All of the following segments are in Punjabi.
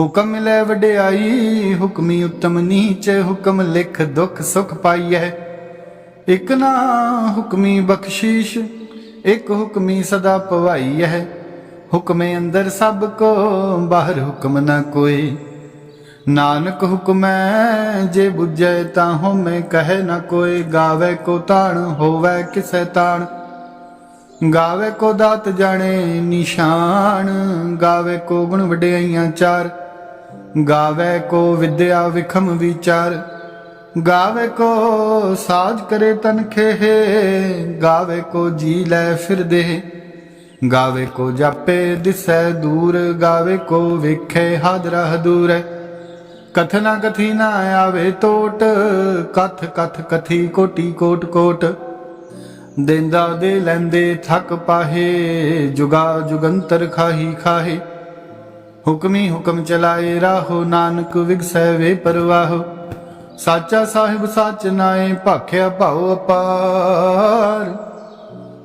ਹੁਕਮ ਮਿਲੇ ਵਡਿਆਈ, ਹੁਕਮੀ ਉਤਮ ਨੀਚ, ਹੁਕਮ ਲਿਖ ਦੁਖ ਸੁਖ ਪਾਈਐ। ਇਕ ਨਾ ਹੁਕਮੀ ਬਖਸ਼ੀਸ਼, ਇਕ ਹੁਕਮੀ ਸਦਾ ਪਵਾਈਐ। ਹੁਕਮੇ ਅੰਦਰ ਸਭ ਕੋ, ਬਾਹਰ ਹੁਕਮ ਨਾ ਕੋਈ। ਨਾਨਕ ਹੁਕਮੈ ਜੇ ਬੁਝੈ ਤਾਂ ਹਉਮੈ ਕਹੈ ਨਾ ਕੋਈ। ਗਾਵੇ ਕੋ ਤਾਣ, ਹੋਵੇ ਕਿਸੈ ਤਾਣ। ਗਾਵੇ ਕੋ ਦਾਤ ਜਾਣੇ ਨਿਸ਼ਾਨ, ਗਾਵੇ ਕੋ ਗੁਣ ਵਡਿਆਈਆਂ ਚਾਰ। ਗਾਵੇ ਕੋ ਵਿਦਿਆ ਵਿਖਮ ਵਿਚਾਰ, ਗਾਵੇ ਕੋ ਸਾਜ ਕਰੇ ਤਨਖੇ ਗਾਵੇ ਕੋ ਜੀ ਲੈ ਫਿਰਦੇ, ਗਾਵੇ ਕੋ ਜਾਪੇ ਦਿਸੈ ਦੂਰ, ਗਾਵੇ ਕੋ ਵੇਖੇ ਹਾਦਰਾ ਹਦੂਰ। ਕਥਨਾ ਕਥੀ ਨਾ ਆਵੇ ਟੋਟ, ਕਥ ਕਥ ਕਥੀ ਕੋਟੀ ਕੋਟ ਕੋਟ। ਦੇਂਦਾ ਦੇ ਲੈਂਦੇ ਥੱਕ ਪਾਹੇ, ਜੁਗਾ ਜੁਗੰਤਰ ਖਾਹੀ ਖਾਹੇ। ਹੁਕਮੀ ਹੁਕਮ ਚਲਾਏ ਰਾਹੋ, ਨਾਨਕ ਵਿਗਸੈ ਵੇ ਪਰਵਾਹ। ਸਾਚਾ ਸਾਹਿਬ ਸੱਚ ਨਾਏ, ਭਾਖਿਆ ਭਾਉ ਅਪਾਰ।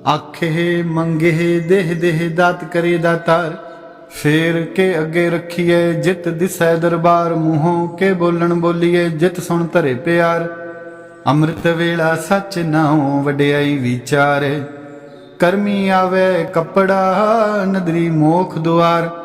ਆਖੇ ਮੰਗੇ ਦੇਹ ਦੇਹ ਦਾਤ ਕਰੇ ਦਾਤਾਰ। ਫੇਰ ਕੇ ਅੱਗੇ ਰੱਖੀਏ ਜਿਤ ਦਿਸੈ ਦਰਬਾਰ। ਮੂੰਹੋਂ ਕੇ ਬੋਲਣ ਬੋਲੀਏ ਜਿਤ ਸੁਣ ਧਰੇ ਪਿਆਰ। ਅੰਮ੍ਰਿਤ ਵੇਲਾ ਸੱਚ ਨਾਉ, ਵਡਿਆਈ ਵਿਚਾਰੇ। ਕਰਮੀ ਆਵੇ ਕੱਪੜਾ, ਨਦਰੀ ਮੋਖ ਦੁਆਰ।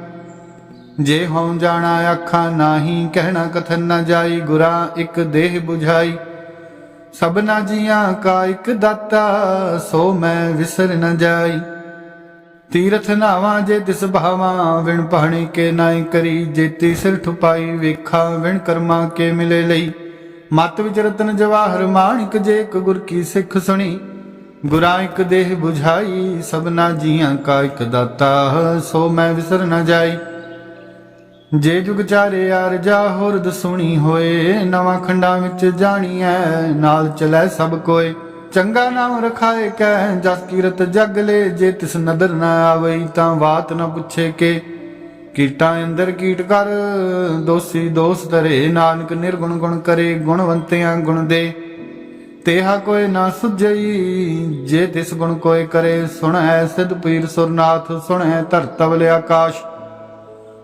ਜੇ ਹਉ ਜਾਣਾ ਆਖਾਂ ਨਾਹੀ, ਕਹਿਣਾ ਕਥਨ ਨਾ ਜਾਈ, ਗੁਰਾ ਇੱਕ ਦੇਹ 부ਝਾਈ ਸਭਨਾ ਜੀਆਂ ਕਾ ਇੱਕ ਦਾਤਾ, ਸੋ ਮੈਂ ਵਿਸਰ ਨਾ ਜਾਈ। ਤੀਰਥ ਨਾਵਾਂ ਜੇ ਤਿਸ ਭਾਵਾਂ, ਵਿਣ ਪਾਣੀ ਕੇ ਨਾਈ ਕਰੀ। ਜੇਤੀ ਸਿਰ ਠੁਪਾਈ ਵੇਖਾਂ, ਵਿਣ ਕਰਮਾ ਕੇ ਮਿਲੇ ਲਈ। ਮਤ ਵਿਚ ਰਤਨ ਜਵਾਹਰ ਮਾਣਿਕ ਜੇ ਇੱਕ ਗੁਰ ਕੀ ਸਿੱਖ ਸੁਣੀ। ਗੁਰਾਂ ਇੱਕ ਦੇਹ 부ਝਾਈ ਸਭਨਾ ਜੀਆਂ ਕਾ ਇੱਕ ਦਾਤਾ, ਸੋ ਮੈਂ ਵਿਸਰ ਨਾ ਜਾਈ। ਜੇ ਜੁਗ ਚਾਰੇ ਅਰਜਾ ਹੋਰਦ ਸੁਣੀ ਹੋਏ, ਨਵਾਂ ਖੰਡਾਂ ਵਿੱਚ ਜਾਣੀਐ, ਨਾਲ ਚਲੈ ਸਭ ਕੋਏ। ਚੰਗਾ ਨਾਮ ਰਖਾਏ ਕੈ, ਜਸ ਕੀਰਤ ਜਗ ਲੈ, ਜੇ ਤਿਸ ਨਦਰ ਨਾ ਆਵਈ, ਤਾਂ ਬਾਤ ਨਾ ਪੁੱਛੇ ਕੇ। ਕੀਟਾਂ ਅੰਦਰ ਕੀਟ ਕਰ, ਦੋਸੀ ਦੋਸ ਧਰੇ, ਨਾਨਕ ਨਿਰਗੁਣ ਗੁਣ ਕਰੇ, ਗੁਣਵੰਤਿਆਂ ਗੁਣ ਦੇ। ਤੇਹਾ ਕੋਈ ਨਾ ਸੁਝਈ, ਜੇ ਤਿਸ ਗੁਣ ਕੋਏ ਕਰੇ, ਸੁਣੈ ਸਿਧ ਪੀਰ ਸੁਰਨਾਥ, ਸੁਣੈ ਧਰਤਵਲ ਆਕਾਸ਼।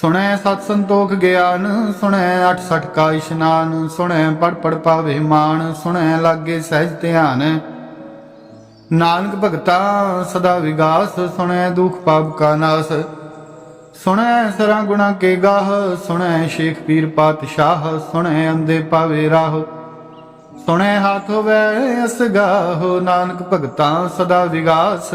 ਸੁਣੈ ਸਤ ਸੰਤੋਖ ਗਿਆਨ, ਸੁਣੈ 68 ਕਾ ਇਸ਼ਨਾਨ, ਸੁਣੈ ਪੜ ਪੜ ਪਾਵੇ ਮਾਨ ਸੁਣੈ ਲਾਗੇ ਸਹਿਜ ਧਿਆਨ। ਨਾਨਕ ਭਗਤਾ, ਸਦਾ ਵਿਗਾਸ, ਸੁਣੈ ਦੁਖ ਪਾਪ ਕਾ ਨਾਸ। ਸੁਣੈ ਸਰਾਂ ਗੁਣਾ ਕੇ ਗਾਹ, ਸੁਣੈ ਸ਼ੇਖ ਪੀਰ ਪਾਤਸ਼ਾਹ, ਸੁਣੈ ਅੰਦੇ ਪਾਵੇ ਰਾਹ। ਸੁਣੈ ਹਾਥ ਹੋਵੇ ਅਸਗਾਹੋ, ਨਾਨਕ ਭਗਤਾ, ਸਦਾ ਵਿਗਾਸ।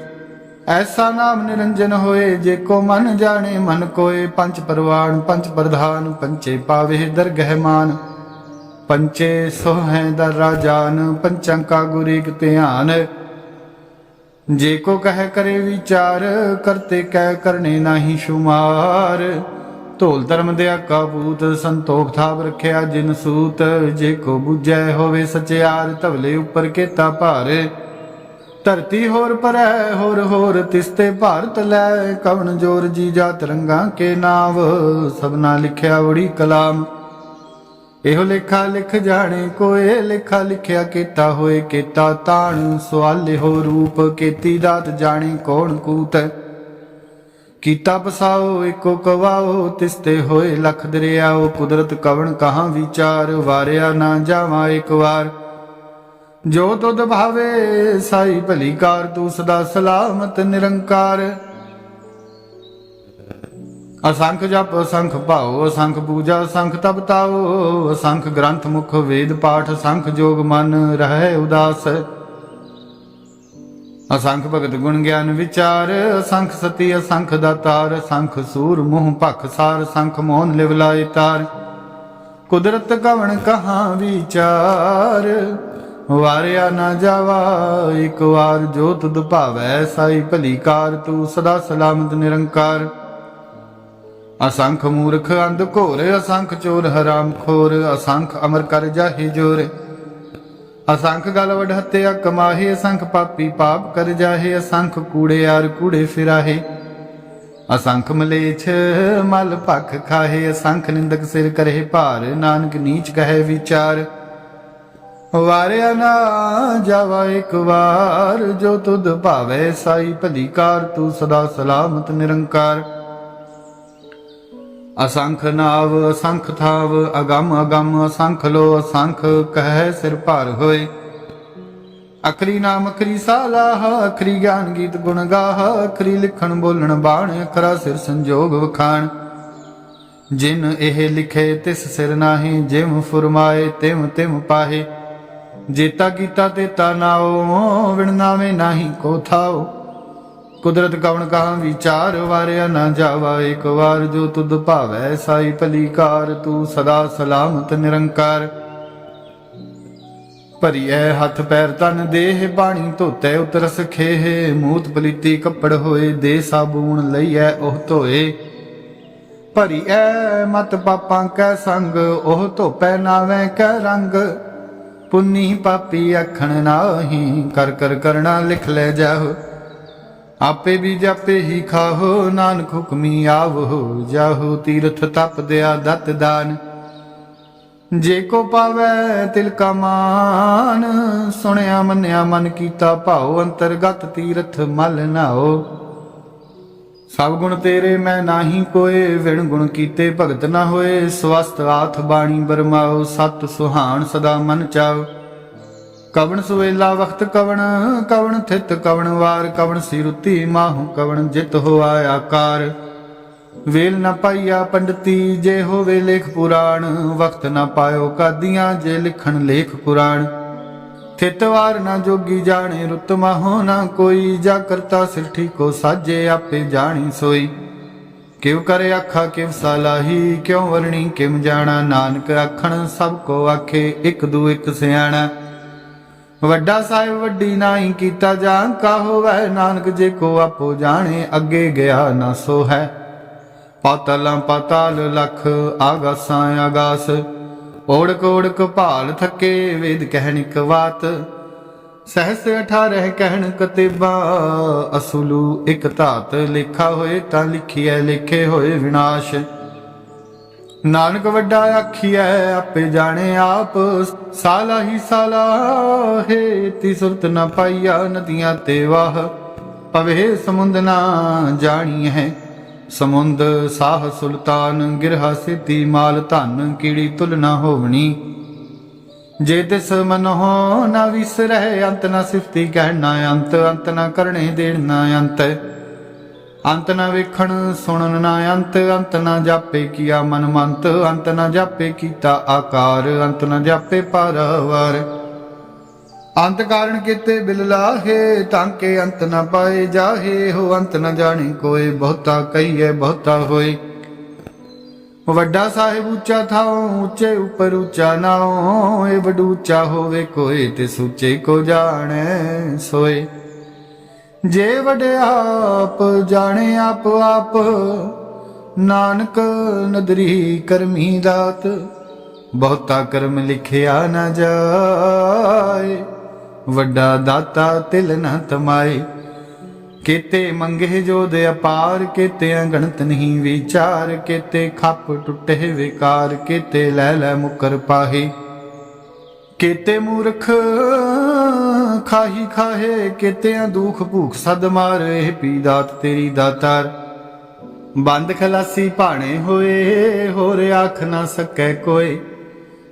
ਐਸਾ ਨਾਮ ਨਿਰੰਜਨ ਹੋਏ, ਜੇ ਕੋ ਮਨ ਜਾਣੇ, ਮਨ ਕੋਏ। ਪੰਜ ਪਰਵਾਨ, ਪੰਜ ਪ੍ਰਧਾਨ, ਪੰਚੇ ਪਾਵੇ ਦਰਗਹਿ ਮਾਨ। ਪੰਚੇ ਸੋਹੈ ਦਰ ਰਾਜਾਨ, ਪੰਚਾਂ ਕਾ ਗੁਰੀਕ ਧਿਆਨ। ਜੇ ਕੋ ਕਹਿ ਕਰੇ ਵਿਚਾਰ, ਕਰਤੇ ਕਹਿ ਕਰਨੇ ਨਾਹੀ ਸ਼ੁਮਾਰ। ਢੋਲ ਧਰਮ ਦੇ ਕਾਬੂਤ ਸੰਤੋਖ ਥਾਪ ਰਖਿਆ ਜਿਨ ਸੂਤ। ਜੇ ਕੋ 부ਜੈ ਹੋਵੇ ਸਚਿਆਰ, ਧਵਲੇ ਉੱਪਰ ਕੇਤਾ ਭਾਰੇ। ਧਰਤੀ ਹੋਰ ਪਰੈ ਹੋਰ ਹੋਰ ਤਿਸਤੇ ਭਾਰਤ ਲੈ। ਕਵਣ ਜੋਰ ਜੀ ਜਾ ਤਰੰਗਾ ਕੇ ਨਾਵ ਸਭਨਾ ਲਿਖਿਆ ਉੜੀ ਕਲਾਮ। ਇਹੋ ਲੇਖਾ ਲਿਖ ਜਾਣੇ, ਕੋਏ ਲੇਖਾ ਲਿਖਿਆ ਕੀਤਾ ਹੋਏ ਕੀਤਾ ਤਾਣ। ਸਵਾਲੇ ਹੋ ਰੂਪ ਕੀਤੀ ਦਾਤ ਜਾਣੇ, ਕੌਣ ਕੂਤ ਕੀਤਾ ਪਸਾਓ ਇੱਕੋ ਕਵਾਓ ਤਿਸਤੇ ਹੋਏ ਲਖ ਦਰਿਆਓ। ਕੁਦਰਤ ਕਵਣ ਕਹਾਂ ਵਿਚਾਰ, ਵਾਰਿਆ ਨਾ ਜਾਵਾਂ ਇੱਕ ਵਾਰ। ਜੋ ਤੁਧ ਭਾਵੇ, ਸਾਈ ਭਲੀ ਕਾਰ, ਤੂੰ ਸਦਾ ਸਲਾਮਤ, ਨਿਰੰਕਾਰ। ਅਸੰਖ ਜਪ, ਅਸੰਖ ਭਾਉ, ਅਸੰਖ ਪੂਜਾ, ਅਸੰਖ ਤਪ ਅਸੰਖ ਗ੍ਰੰਥ ਮੁਖ, ਵੇਦ ਪਾਠ, ਅਸੰਖ ਜੋਗ ਮਨ ਰਹਿ ਉਦਾਸ। ਅਸੰਖ ਭਗਤ ਗੁਣ ਗਿਆਨ ਵਿਚਾਰ, ਅਸੰਖ ਸਤੀ, ਅਸੰਖ ਦਾਤਾਰ, ਅਸੰਖ ਸੂਰ ਮੋਹ ਭਖ ਸਾਰ, ਅਸੰਖ ਮੋਹਨ ਲਿਵਲਾਇ ਤਾਰ। ਕੁਦਰਤ ਕਵਣ ਕਹਾਂ ਵਿਚਾਰ? ਵਾਰਿਆ ਨਾ ਜਾਵਾ, ਇੱਕ ਵਾਰ ਜੋ ਤੁਧ ਭਾਵੈ ਸਾਈ ਭਲੀ ਕਾਰ, ਤੂੰ ਸਦਾ ਸਲਾਮਤ ਨਿਰੰਕਾਰ। ਅਸੰਖ ਮੂਰਖ ਅੰਧ ਘੋਰ, ਅਸੰਖ ਚੋਰ ਹਰਾਮ ਖੋਰ, ਅਸੰਖ ਅਮਰ ਕਰ ਜਾਹੇ ਜੋਰ। ਅਸੰਖ ਗਲ ਵਡ ਹੱਤਿਆ ਕਮਾਹੇ, ਅਸੰਖ ਪਾਪੀ ਪਾਪ ਕਰ ਜਾਹੇ, ਅਸੰਖ ਕੂੜੇ ਯਾਰ ਕੂੜੇ ਫਿਰਾਹੇ। ਅਸੰਖ ਮਲੇਛ ਮਲ ਭਖ ਖਾਹੇ, ਅਸੰਖ ਨਿੰਦਕ ਸਿਰ ਕਰੇ ਭਾਰ, ਨਾਨਕ ਨੀਚ ਕਹੇ ਵਿਚਾਰ। ਵਾਰਿਆ ਨਾ ਜਾਵਾ ਇੱਕ ਵਾਰ, ਜੋ ਤੁਧ ਭਾਵੇ ਸਾਈ ਭਲੀਕਾਰ, ਤੂੰ ਸਦਾ ਸਲਾਮਤ ਨਿਰੰਕਾਰ। ਅਸੰਖ ਨਾਵ, ਅਸੰਖ ਥਾਵ, ਅਗੰਮ ਅਗੰਮ, ਅਸੰਖ ਲੋ, ਅਸੰਖ ਕਹਿ ਸਿਰ ਭਾਰ ਹੋਏ। ਅਖਰੀ ਨਾਮ, ਅਖਰੀ ਸਾਲਾਹ ਅਖਰੀ ਗਿਆਨ ਗੀਤ ਗੁਣ ਗਾਹ, ਅਖਰੀ ਲਿਖਣ ਬੋਲਣ ਬਾਣ, ਅਖਰਾ ਸਿਰ ਸੰਜੋਗ ਵਖਾਣ। ਜਿਨ ਇਹ ਲਿਖੇ ਤਿਸ ਸਿਰ ਨਾਹੀ ਜਿਮ ਫੁਰਮਾਏ ਤਿਮ ਤਿਮ ਪਾਹੇ। ਜੇਤਾ ਕੀਤਾ ਤੇ ਤਾ ਨਾਉ ਵਿਣ ਕੋ ਥਾਉ ਕੁਦਰਤ ਕਵਣ ਕਹਾਂ ਵਿਚਾਰ, ਵਾਰਿਆ ਨਾ ਜਾਵਾ, ਇੱਕ ਵਾਰ ਜੋ ਤੁਧ ਭਾਵੈ ਸਾਈ ਭਲੀ ਕਾਰ ਤੂੰ ਸਦਾ ਸਲਾਮਤ ਨਿਰੰਕਾਰ। ਭਰੀਐ ਹੱਥ ਪੈਰ ਤਨ ਦੇਹ, ਬਾਣੀ ਧੋਤੇ ਉਤਰਸ ਖੇਹ, ਮੂਤ ਪਲੀਤੀ ਕੱਪੜ ਹੋਏ, ਦੇ ਸਾਬੂਣ ਲਈਐ ਉਹ ਧੋਏ। ਭਰੀਐ ਮਤ ਪਾਪਾਂ ਕੈ ਸੰਗ, ਉਹ ਧੋਪੈ ਨਾਵੇਂ ਕੈ ਰੰਗ। ਪੁੰਨੀ ਪਾਪੀ ਆਖਣ ਨਾਹੀ, ਕਰ ਕਰ ਕਰਣਾ ਲਿਖ ਲੈ ਜਾਹੋ। ਆਪੇ ਵੀ ਜਾਪੇ ਹੀ ਖਾਹੋ, ਨਾਨਕ ਹੁਕਮੀ ਆਵੋ, ਜਾਹੋ ਤੀਰਥ ਤਪ ਦਿਆ ਦਤ ਦਾਨ। ਜੇ ਕੋ ਪਾਵੈ ਤਿਲ ਕਾ ਮਾਨ, ਸੁਣਿਆ ਮੰਨਿਆ ਮਨ ਕੀਤਾ ਭਾਉ, ਅੰਤਰਗਤ ਤੀਰਥ ਮਲ ਨਾਓ ਸਭ ਗੁਣ ਤੇਰੇ ਮੈਂ ਨਾਹੀ ਕੋਏ, ਵਿਣ ਗੁਣ ਕੀਤੇ ਭਗਤ ਨਾ ਹੋਏ। ਸਵਸਤ ਆਥ ਬਾਣੀ ਬਰਮਾਓ, ਸਤ ਸੁਹਾਣ ਸਦਾ ਮਨ ਚਾਓ। ਕਵਣ ਸੁਵੇਲਾ ਵਖਤ ਕਵਣ ਕਵਣ ਥਿਤ ਕਵਣ ਵਾਰ, ਕਵਣ ਸਿਰੁਤੀ ਮਾਹੂ ਕਵਣ ਜਿਤ ਹੋਆ ਆਕਾਰ। ਵੇਲ ਨਾ ਪਾਈਆ ਪੰਡਤੀ, ਜੇ ਹੋਵੇ ਲੇਖ ਪੁਰਾਣ ਵਕਤ ਨਾ ਪਾਇਓ ਕਾਦੀਆਂ, ਜੇ ਲਿਖਣ ਲੇਖ ਪੁਰਾਣ। ਥਿਤ ਵਾਰ ਨਾ ਜੋਗੀ ਜਾਣੇ, ਰੁੱਤ ਮਾਹੋ ਨਾ ਕੋਈ। ਜਾ ਕਰਤਾ ਸਿਰ ਠੀਕੋ ਸਾਜੇ, ਆਪੇ ਜਾਣੀ ਸੋਈ। ਕਿਵ ਕਰੇ ਆਖਾ ਕਿਵ ਸਲਾਹੀ, ਕਿਉ ਵਰਣੀ, ਕਿਮ ਜਾਣਾ। ਨਾਨਕ ਆਖਣ, ਸਭ ਕੋ ਆਖੇ, ਇੱਕ ਦੂ ਇੱਕ ਸਿਆਣਾ। ਵੱਡਾ ਸਾਹਿਬ ਵੱਡੀ ਨਾਹੀ ਕੀਤਾ ਜਾਂ ਕਾ ਹੋਵੇ ਨਾਨਕ ਜੇ ਕੋ ਆਪੋ ਜਾਣੇ, ਅੱਗੇ ਗਿਆ ਨਾ ਸੋ ਹੈ ਪਾਤਲਾਂ ਪਾਤਾਲ ਲਖ, ਆਗਾਸਾਂ ਆਗਾਸ। ਓੜਕ ਓੜਕ ਭਾਲ ਥਕੇ ਵੇਦ ਕਹਿਣਿਕ ਬਾਤ ਸਹਸ 18 ਕਹਿਣ ਕਤੇਬਾ, ਅਸੂਲੂ ਇਕ ਧਾਤ ਲਿਖਾ ਹੋਏ ਤਾਂ ਲਿਖੀਐ, ਲਿਖੇ ਹੋਏ ਵਿਨਾਸ਼। ਨਾਨਕ ਵੱਡਾ ਆਖੀਐ, ਆਪੇ ਜਾਣੇ ਆਪ, ਸਾਲਾ ਹੀ ਸਾਲਾ, ਹੈ ਤੀ ਸੁਰਤ ਨ ਪਾਈਆ ਨਦੀਆਂ ਤੇ ਵਾਹ। ਪਵੇ ਸਮੁੰਦ ਨਾ ਜਾਣੀ ਹੈ ਸਮੁੰਦ ਸਾਹ ਸੁਲਤਾਨ, ਗਿਰਹਾ ਸਿੱਧੀ ਮਾਲ ਧਨ, ਕੀੜੀ ਤੁਲ ਹੋਵਣੀ। ਜੇ ਤਿਸ ਮਨ ਨਾ ਵਿਸਰਹਿ ਅੰਤ ਨਾ ਸਿਫਤੀ ਕਹਿਣਾ ਅੰਤ ਅੰਤ ਨਾ ਕਰਨੇ ਦੇਣਾ ਅੰਤ। ਅੰਤ ਨਾ ਵੇਖਣ ਸੁਣਨ ਨਾ ਅੰਤ ਅੰਤ ਨਾ ਜਾਪੇ ਕੀਆ ਮਨ ਮੰਤ ਅੰਤ ਨਾ ਜਾਪੇ ਕੀਤਾ ਆਕਾਰ, ਅੰਤ ਨਾ ਜਾਪੇ ਪਰਵਾਰ। ਅੰਤ ਕਾਰਨ ਕੀਤੇ ਬਿਲ ਲਾਹੇ, ਤਾਂ ਕਿ ਅੰਤ ਨਾ ਪਾਏ ਜਾਹੇ, ਹੋ ਅੰਤ ਨਾ ਜਾਣੇ ਕੋਈ ਬਹੁਤਾ ਕਹੀਏ, ਬਹੁਤਾ ਹੋਏ। ਵੱਡਾ ਸਾਹਿਬ ਉੱਚਾ ਥਾਉ, ਉੱਚੇ ਉਪਰ ਉੱਚਾ ਨਾਉ, ਇਹ ਵਡੂ ਹੋਵੇ ਕੋਈ ਤੇ ਸੁੱਚੇ ਕੋ ਜਾਣੈ ਸੋਏ। ਜੇ ਵਡਿਆ ਆਪ ਜਾਣੇ ਆਪ ਆਪ, ਨਾਨਕ ਨਦਰੀ ਕਰਮੀ ਦਾਤ, ਬਹੁਤਾ ਕਰਮ ਲਿਖਿਆ ਨਾ ਜਾਏ। ਵੱਡਾ ਦਾਤਾ ਤਿਲ ਨਾ ਤਮਾਏ। ਕੀਤੇ ਮੰਗੇ ਜੋ ਦੇ ਅਪਾਰ, ਕੀਤੇ ਅਗਣਤ ਨਹੀਂ ਵਿਚਾਰ। ਕੀਤੇ ਖੱਪ ਟੁੱਟੇ ਵਿਕਾਰ, ਕੀਤੇ ਲੈ ਲੈ ਮੁਕਰ ਪਾਹੀ। ਕੀਤੇ ਮੂਰਖ ਖਾਹੀ ਖਾਹੇ, ਕੀਤਿਆਂ ਦੁਖ ਭੂਖ ਸਦ ਮਾਰੇ। ਪੀ ਦਾਤ ਤੇਰੀ ਦਾਤਾਰ। ਬੰਦ ਖਲਾਸੀ ਭਾਣੇ ਹੋਏ, ਹੋਰ ਆਖ ਨਾ ਸਕੈ ਕੋਈ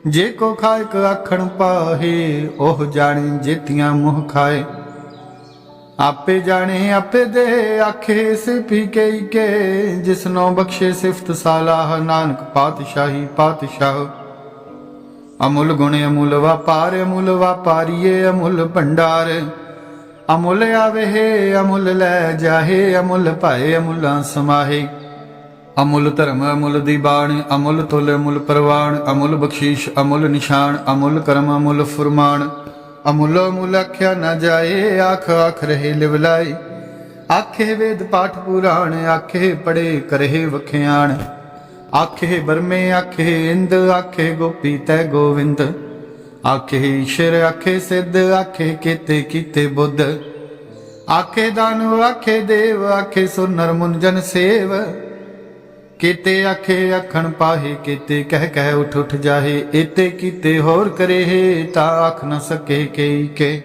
ਜੇ ਕੋ ਖਾਇਕ ਆਖਣ ਪਾਹੇ, ਉਹ ਜਾਣੇ ਜੇਤੀਆਂ ਮੂੰਹ ਖਾਏ। ਆਪੇ ਜਾਣੇ, ਆਪੇ ਦੇ ਆਖੇ ਸਿਫੀ ਕਈ ਕੇ ਜਿਸਨੋ ਬਖਸ਼ੇ ਸਿਫਤ ਸਾਲਾਹ, ਨਾਨਕ ਪਾਤਸ਼ਾਹੀ ਪਾਤਸ਼ਾਹ। ਅਮੁੱਲ ਗੁਣ, ਅਮੁੱਲ ਵਪਾਰ, ਅਮੁੱਲ ਵਪਾਰੀਏ, ਅਮੁੱਲ ਭੰਡਾਰ। ਅਮੁੱਲ ਆਵੇ ਅਮੁੱਲ ਲੈ ਜਾਹੇ, ਅਮੁੱਲ ਭਾਏ, ਅਮੁੱਲਾਂ ਸਮਾਹੇ। ਅਮੁੱਲ ਧਰਮ, ਅਮੁੱਲ ਦੀਬਾਨ ਅਮੁੱਲ ਤੁਲ, ਅਮੁੱਲ ਪ੍ਰਵਾਨ ਅਮੁੱਲ ਬਖਸ਼ੀਸ਼, ਅਮੁੱਲ ਨਿਸ਼ਾਨ, ਅਮੁੱਲ ਕਰਮ, ਅਮੁੱਲ ਫੁਰਮਾਨ। ਅਮੁੱਲ ਅਮੁੱਲ ਆਖਿਆ ਨਾ ਜਾਏ, ਆਖ ਆਖ ਰਹੇ ਲਿਵਲਾਈ ਆਖੇ ਵੇਦ ਪਾਠ ਪੁਰਾਣ, ਆਖੇ ਪੜੇ ਕਰਹਿ ਵਖਿਆਣ। ਆਖੇ ਬਰਮੇ ਆਖੇ ਇੰਦ, ਆਖੇ ਗੋਪੀ ਤੈ ਗੋਵਿੰਦ। ਆਖੇ ਈਸ਼ਰ, ਆਖੇ ਸਿੱਧ, ਆਖੇ ਕੀਤੇ ਕੀਤੇ ਬੁੱਧ। ਆਖੇ ਦਾਨਵ, ਆਖੇ ਦੇਵ, ਆਖੇ ਸੁਨਰ ਨਰ ਮੁਨ ਜਨ ਸੇਵ। ਕੀਤੇ ਆਖੇ ਆਖਣ ਪਾਹੇ, ਕੀਤੇ ਕਹਿ ਕਹਿ ਉਠ ਉਠ ਜਾਹੇ, ਏਤੇ ਕੀਤੇ ਹੋਰ ਕਰੇ ਤਾਂ ਆਖ ਨ ਸਕੇ ਕਈ ਕੇ।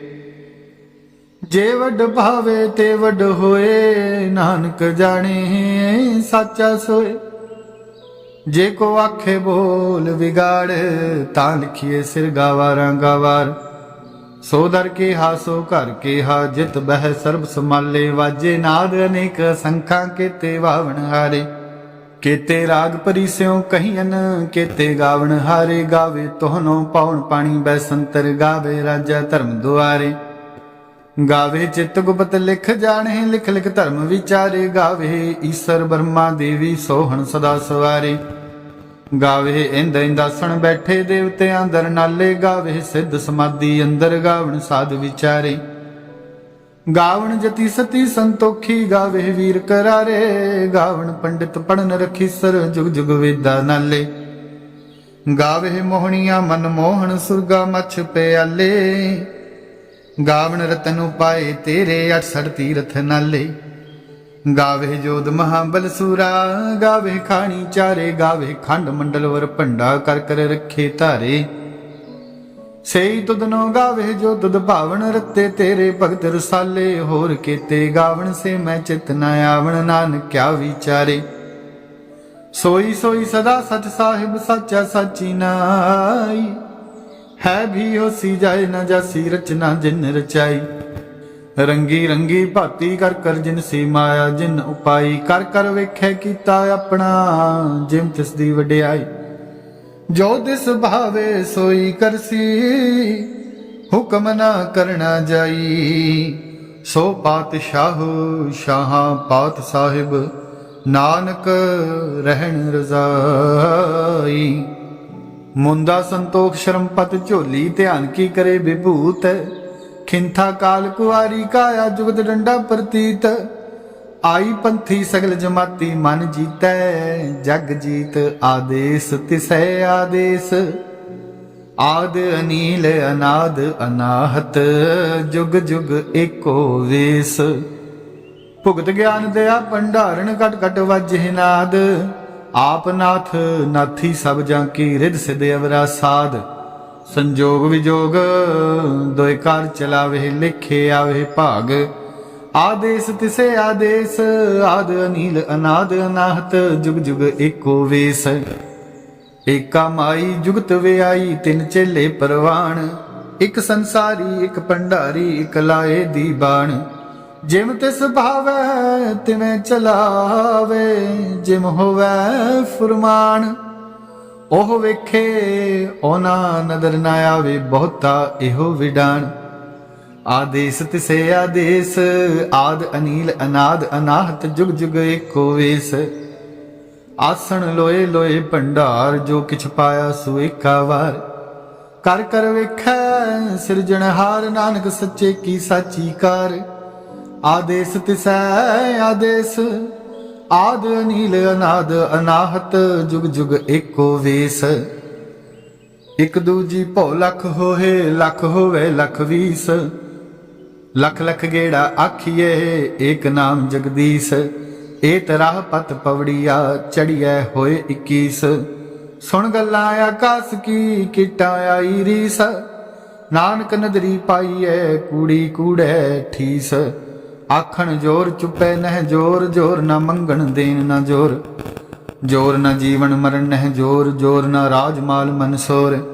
ਜੇ ਵੱਡ ਭਾਵੇ ਤੇ ਵੱਡ ਹੋਏ, ਨਾਨਕ ਜਾਣੇ ਸਾਚਾ ਸੋਏ। ਜੇ ਕੋ ਆਖੇ ਬੋਲ ਵਿਗਾੜ, ਤਾਂ ਲਿਖੀਏ ਸਿਰ ਗਾਵਾਰਾਂ ਗਾਵਾਰ। ਸੋ ਦਰ ਕੇ ਹਾਸੋ ਘਰ ਕੇ ਹਾ ਜਿਤ ਬਹਿ ਸਰਬ ਸਮਾਲੇ ਵਾਜੇ ਨਾਦ ਅਨੇਕ ਸੰਖਾਂ ਕੀਤੇ ਵਾਵਣ ਹਾਰੇ। ਕੇਤੇ ਰਾਗ ਪਰਿਸਿਓ ਕਹੀਨ ਕੀਤੇ ਗਾਵਣ ਹਾਰੇ ਗਾਵੇ, ਤੋਹਨੋ ਪਾਉਣ ਪਾਣੀ ਬੈਸੰਤਰ ਗਾਵੇ, ਰਾਜਾ ਧਰਮ ਦੁਆਰੇ। ਗਾਵੇ ਚਿਤ ਗੁਪਤ ਲਿਖ ਜਾਣੇ, ਲਿਖ ਲਿਖ ਧਰਮ ਵਿਚਾਰੇ, ਗਾਵੇ ਈਸ਼ਰ ਬ੍ਰਹਮਾ ਦੇਵੀ ਸੋਹਣ ਸਦਾ ਸਵਾਰੇ। ਗਾਵੇ ਇੰਦ ਇੰਦਾਸਣ ਬੈਠੇ ਦੇਵਤਿਆਂ ਦਰ ਨਾਲੇ, ਗਾਵੇ ਸਿੱਧ ਸਮਾਧੀ ਅੰਦਰ ਗਾਵਣ ਸਾਧ ਵਿਚਾਰੇ। ਗਾਵਣ ਜਤੀ ਸਤੀ ਸੰਤੋਖੀ ਗਾਵੇ ਵੀਰ ਕਰਾਰੇ, ਗਾਵਣ ਪੰਡਿਤ ਪੜਨ ਰਖੀ ਸਰ ਜੁਗ ਜੁਗ ਵੇਦਾ ਨਾਲੇ। ਗਾਵੇ ਮੋਹਣੀਆਂ ਮਨ ਮੋਹਣ ਸੁਰਗਾ ਮਛ ਪਿਆਲੇ। ਗਾਵਣ ਰਤਨ ਉਪਾਏ ਤੇਰੇ 68 ਤੀਰਥ ਨਾਲੇ। ਗਾਵੇ ਜੋਦ ਮਹਾਬਲ ਸੂਰਾ, ਗਾਵੇ ਖਾਣੀ ਚਾਰੇ, ਗਾਵੇ ਖੰਡ ਮੰਡਲ ਵਰ ਭੰਡਾ ਕਰ ਕਰ ਰੱਖੇ ਧਾਰੇ। ਸਈ ਤੁਧਨੋ ਗਾਵੇ, ਜੋ ਦੁੱਧ ਭਾਵਨ ਰਤੇ, ਤੇਰੇ ਭਗਤ ਰਸਾਲੇ, ਹੋਰ ਕੀਤੇ ਗਾਵਣ ਸੇ ਮੈਂ ਚਿਤ ਨ ਆਵਣ ਨਾਨਕ ਕਿਆ ਵਿਚਾਰੇ। ਸੋਈ ਸੋਈ ਸਦਾ ਸਚ ਸਾਹਿਬ, ਸਾਚਾ ਸਾਚੀ ਨਾਈ। ਹੈ ਵੀ ਹੋਸੀ ਜਾਏ, ਨਾ ਜਾਸੀ ਰਚਨਾ ਜਿਨ ਰਚਾਈ। ਰੰਗੀ ਰੰਗੀ ਭਾਤੀ ਕਰ ਕਰ ਜਿਨ ਸੀ ਮਾਇਆ, ਜਿਨ ਉਪਾਈ। ਕਰ ਕਰ ਵੇਖੇ ਕੀਤਾ ਆਪਣਾ, ਜਿਮ ਤਿਸ ਦੀ ਵਡਿਆਈ। ਜੋ ਦਿਸ ਭਾਵੇ ਸੋਈ ਕਰਸੀ, ਹੁਕਮ ਨਾ ਕਰਨਾ ਜਾਈ। ਸੋ ਪਾਤਸ਼ਾਹ ਸ਼ਾਹਾਂ ਪਾਤ ਸਾਹਿਬ, ਨਾਨਕ ਰਹਿਣ ਰਜ਼ਾਈ। ਮੁੰਦਾ ਸੰਤੋਖ ਸ਼ਰਮਪਤ ਝੋਲੀ, ਧਿਆਨ ਕੀ ਕਰੇ ਵਿਭੂਤ। ਖਿੰਥਾ ਕਾਲ ਕੁਆਰੀ ਕਾਇਆ ਜੁਗਤ ਡੰਡਾ ਪ੍ਰਤੀਤ। ਆਈ ਪੰਥੀ ਸਗਲ ਜਮਾਤੀ ਮਨ ਜੀਤੈ, ਜਗ ਜੀਤ ਆਦੇਸ, ਤਿਸੈ ਆਦੇਸ। ਆਦ ਅਨੀਲ, ਅਨਾਦ ਅਨਾਹਤ, ਜੁਗ ਜੁਗ ਏਕੋ ਵੇਸ। ਭੁਗਤ ਗਿਆਨ ਦਿਆ ਭੰਡਾਰਨ ਕਟ ਕਟ ਵਜਹਿ ਨਾਦ। ਆਪ ਨਾਥ ਨਾਥੀ ਸਭ ਜਾਂ ਕੀ ਰਿਧ ਸਿਧ ਅਵਰਾ ਸਾਧ ਸੰਜੋਗ ਵਿਜੋਗ, ਦੋਇ ਕਾਰ ਚਲਾਵੇ, ਲਿਖੇ ਆਵੇ ਭਾਗ। ਆਦੇਸ ਤਿਸੇ ਆਦੇਸ, ਆਦ ਅਨੀਲ ਅਨਾਦ ਅਨਾਹਤ ਜੁਗ ਜੁਗ ਏਕੋ ਵੇਸ। ਏਕਾ ਮਾਈ ਜੁਗਤ ਵਿਆਈ, ਤਿੰਨ ਚੇਲੇ ਪਰਵਾਣ। ਇਕ ਸੰਸਾਰੀ, ਇੱਕ ਭੰਡਾਰੀ, ਇਕ ਲਾਏ ਦੀ ਬਾਣ। ਜਿਮ ਤਿਸ ਭਾਵੈ, ਤਿਵੇਂ ਚਲਾਵੇ, ਜਿਮ ਹੋਵੇ ਫੁਰਮਾਨ। ਉਹ ਵੇਖੇ, ਉਹਨਾਂ ਨਦਰ ਨਾ ਆਵੇ, ਬਹੁਤਾ ਇਹੋ ਵਿਡਾਣ। ਆਦੇਸ ਤਿਸੇ ਆਦੇਸ, ਆਦ ਅਨੀਲ, ਅਨਾਦ, ਅਨਾਹਤ, ਜੁਗ ਜੁਗ ਏਕੋ ਵੇਸ। ਆਸਣ ਲੋਏ ਲੋਏ ਭੰਡਾਰ, ਜੋ ਕਿਛ ਪਾਇਆ ਸੋ ਏਕਾ ਵਾਰ। ਕਰ ਕਰ ਵੇਖੈ ਸਿਰਜਣਹਾਰ ਨਾਨਕ ਸੱਚੇ ਕੀ ਸਾਚੀ ਕਾਰ। ਆਦੇਸ ਤਿਸੈ ਆਦੇਸ, ਆਦ ਅਨੀਲ, ਅਨਾਦ, ਅਨਾਹਤ, ਜੁਗ ਜੁਗ ਏਕੋ ਵੇਸ। ਇਕ ਦੂਜੀ ਭੋ ਲਖ ਹੋਏ, ਲਖ ਹੋਵੇ ਲਖ ਵੀਸ। ਲਖ ਲਖ ਗੇੜਾ ਆਖੀਏ, ਏਕ ਨਾਮ ਜਗਦੀਸ਼। ਏ ਤਰਾਹ ਪਤ ਪਵੜੀਆ, ਚੜੀਐ ਹੋਏ 21 ਸੁਣ ਗੱਲਾਂ ਆਕਾਸ ਕੀ, ਕਿਟਾ ਆਈ ਰੀਸ। ਨਾਨਕ ਨਦਰੀ ਪਾਈਐ, ਕੂੜੀ ਕੂੜੈ ਠੀਸ। ਆਖਣ ਜੋਰ ਚੁੱਪੈ, ਨਹਿ ਜੋਰ ਜੋਰ ਨਾ ਮੰਗਣ ਦੇਣ ਨਾ ਜੋਰ। ਜੋਰ ਨਾ ਜੀਵਨ ਮਰਨ, ਨਹਿ ਜੋਰ ਜੋਰ ਨਾ ਰਾਜ ਮਾਲ ਮਨਸੋਰ।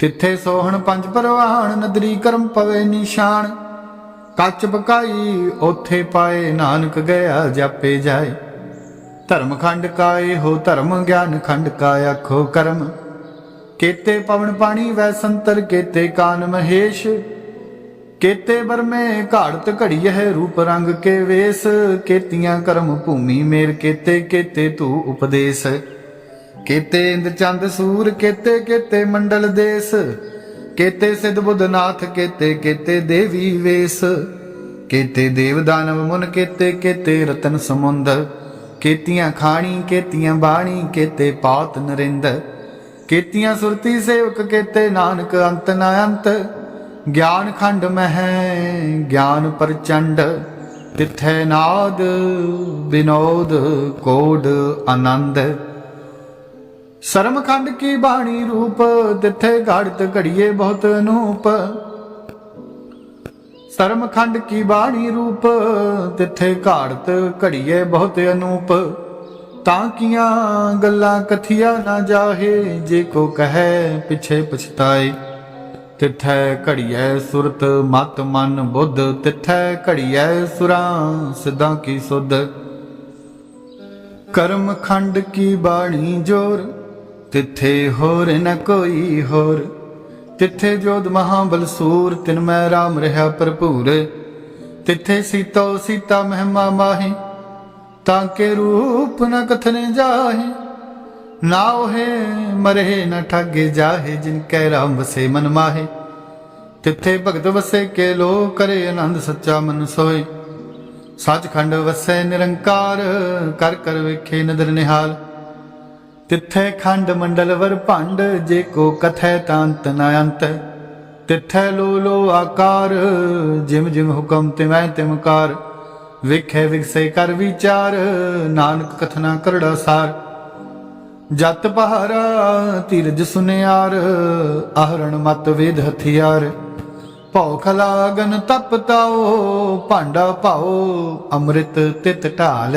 ਤਿੱਥੇ ਸੋਹਣ ਪੰਜ ਪਰਵਾਨ ਨਦਰੀ ਕਰਮ ਪਵੇ ਨਿਸ਼ਾਨ। ਕੱਚ ਬਕਾਈ ਉਥੇ ਪਾਏ ਨਾਨਕ ਗਿਆ, ਜਾਪੇ ਜਾਏ। ਧਰਮ ਖੰਡ ਕਾਏ ਹੋ ਧਰਮ, ਗਿਆਨ ਖੰਡ ਕਾ ਆਖੋ ਕਰਮ। ਕੇਤੇ ਪਵਨ ਪਾਣੀ ਵੈ ਸੰਤਰ, ਕੇਤੇ ਕਾਨ ਮਹੇਸ਼। ਕੇਤੇ ਬਰਮੇ ਘਾੜਤ ਘੜੀ ਹੈ ਰੂਪ ਰੰਗ ਕੇ ਵੇਸ। ਕੇਤੀਆਂ ਕਰਮ ਭੂਮੀ ਮੇਰ ਕੇਤੇ ਕੇਤੇ ਤੂ ਉਪਦੇਸ਼। ਕੇਤੇ ਇੰਦ ਚੰਦ ਸੂਰ, ਕੇਤੇ ਕੇਤੇ ਮੰਡਲ ਦੇਸ, ਕੇਤੇ ਸਿਧ ਬੁੱਧਨਾਥ ਕੇਤੇ ਕੇਤੇ ਦੇਵੀ ਵੇਸ, ਕੇਤੇ ਦੇਵ ਦਾਨਵ ਮੁਨ, ਕੇਤੇ ਕੇਤੇ ਰਤਨ ਸਮੁੰਦ, ਕੇਤੀਆਂ ਖਾਣੀ, ਕੇਤੀਆਂ ਬਾਣੀ, ਕੇਤੇ ਪਾਤ ਨਰਿੰਦ, ਕੇਤੀਆਂ ਸੁਰਤੀ ਸੇਵਕ, ਕੇਤੇ ਨਾਨਕ ਅੰਤ ਨ ਅੰਤ, ਗਿਆਨ ਖੰਡ ਮਹਿ, ਗਿਆਨ ਪ੍ਰਚੰਡ, ਤਿਥੈ ਨਾਦ ਬਿਨੋਦ ਕੋਡ ਆਨੰਦ। ਸਰਮਖੰਡ ਕੀ ਬਾਣੀ ਰੂਪ, ਤਿੱਥੇ ਘੜਤ ਘੜੀਏ ਬਹੁਤ ਅਨੂਪ ਸਰਮਖੰਡ ਕੀ ਬਾਣੀ ਰੂਪ, ਤਿੱਥੇ ਘਾੜਤ ਘੜੀਏ ਬਹੁਤ ਅਨੂਪ। ਤਾਂ ਕੀਆਂ ਗੱਲਾਂ ਕਥੀਆਂ ਨਾ ਜਾਹੇ, ਜੇ ਕੋ ਕਹੈ ਪਿਛੇ ਪਛਤਾਏ। ਤਿੱਥੈ ਘੜੀਐ ਸੁਰਤ, ਮਤ ਮਨ ਬੁੱਧ, ਤਿੱਥੈ ਘੜੀਐ ਸੁਰਾਂ, ਸਿੱਧਾਂ ਕੀ ਸੁਧ। ਕਰਮ ਖੰਡ ਕੀ ਬਾਣੀ ਜੋਰ ਤਿੱਥੇ ਹੋਰ ਨ ਕੋਈ ਹੋਰ। ਤਿੱਥੇ ਜੋਧ ਮਹਾਬਲ ਸੂਰ ਤਿਨ ਮੈਂ ਰਾਮ ਰਹਾ ਭਰਪੂਰ। ਤਿੱਥੇ ਸੀਤੋ ਸੀਤਾ ਮਹਿਮਾ ਮਾਹੀ, ਤਾਂ ਕੇ ਰੂਪ ਨ ਕਥਨੇ ਜਾਹੇ। ਨਾ ਉਹੇ ਮਰੇ ਨ ਠਾਗੇ ਜਾਹੇ, ਜਿਨ ਕੈ ਰਾਮ ਵਸੇ ਮਨ ਮਾਹੇ। ਤਿੱਥੇ ਭਗਤ ਵਸੇ ਕੇ ਲੋ ਕਰੇ ਆਨੰਦ ਸੱਚਾ ਮਨ ਸੋਏ ਸੱਚਖੰਡ ਵਸੇ ਨਿਰੰਕਾਰ, ਕਰ ਕਰ ਵੇਖੇ ਨਦਰ ਨਿਹਾਲ। ਤਿੱਥੈ ਖੰਡ ਮੰਡਲ ਵਰ ਭੰਡ, ਜੇ ਕੋ ਕਥੈ ਤਾਂਤ ਨ ਅੰਤ ਤਿੱਥੈ ਲੋ ਲੋ ਆਕਾਰ, ਜਿਮ ਜਿਮ ਹੁਕਮ ਤਿਵੈ ਤਿਮਕਾਰ ਵਿਖੇ ਵਿਖਸੇ ਕਰ ਵਿਚਾਰ, ਨਾਨਕ ਕਥਨਾ ਕਰੜਾ ਸਾਰ। ਜਤ ਪਹਾਰਾ ਧੀਰਜ ਸੁਨਿਆਰ ਆਹਰਣ ਮਤ ਵੇਦ ਹਥਿਆਰ। ਭੌਖ ਖਲਾਗਨ ਤਪ ਤਾਓ ਭਾਂਡਾ ਭਾਓ, ਅੰਮ੍ਰਿਤ ਤਿਤ ਢਾਲ।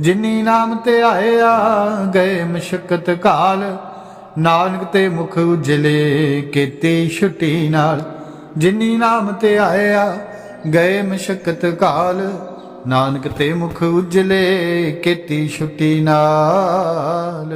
ਜਿਨੀ ਨਾਮ ਤੇ ਆਇਆ, ਗਏ ਮਸ਼ਕਤ ਕਾਲ। ਨਾਨਕ ਤੇ ਮੁਖ ਉਜਲੇ ਕੀਤੀ ਛੁੱਟੀ ਨਾਲ। ਜਿਨੀ ਨਾਮ ਤੇ ਆਇਆ, ਗਏ ਮਸ਼ਕਤ ਕਾਲ। ਨਾਨਕ ਤੇ ਮੁਖ ਉਜਲੇ ਕੀਤੀ ਛੁੱਟੀ ਨਾਲ।